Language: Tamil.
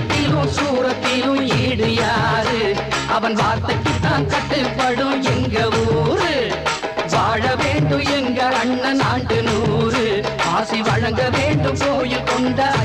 சூரத்திலும் சூரத்திலும் ஈடு யாரு? அவன் வார்த்தைக்கு தான் கட்டுப்படும் எங்க ஊரு? வாழ வேண்டும் எங்க அண்ணன் ஆண்டு நூறு. ஆசி வழங்க வேண்டும் கோயில் கொண்டார்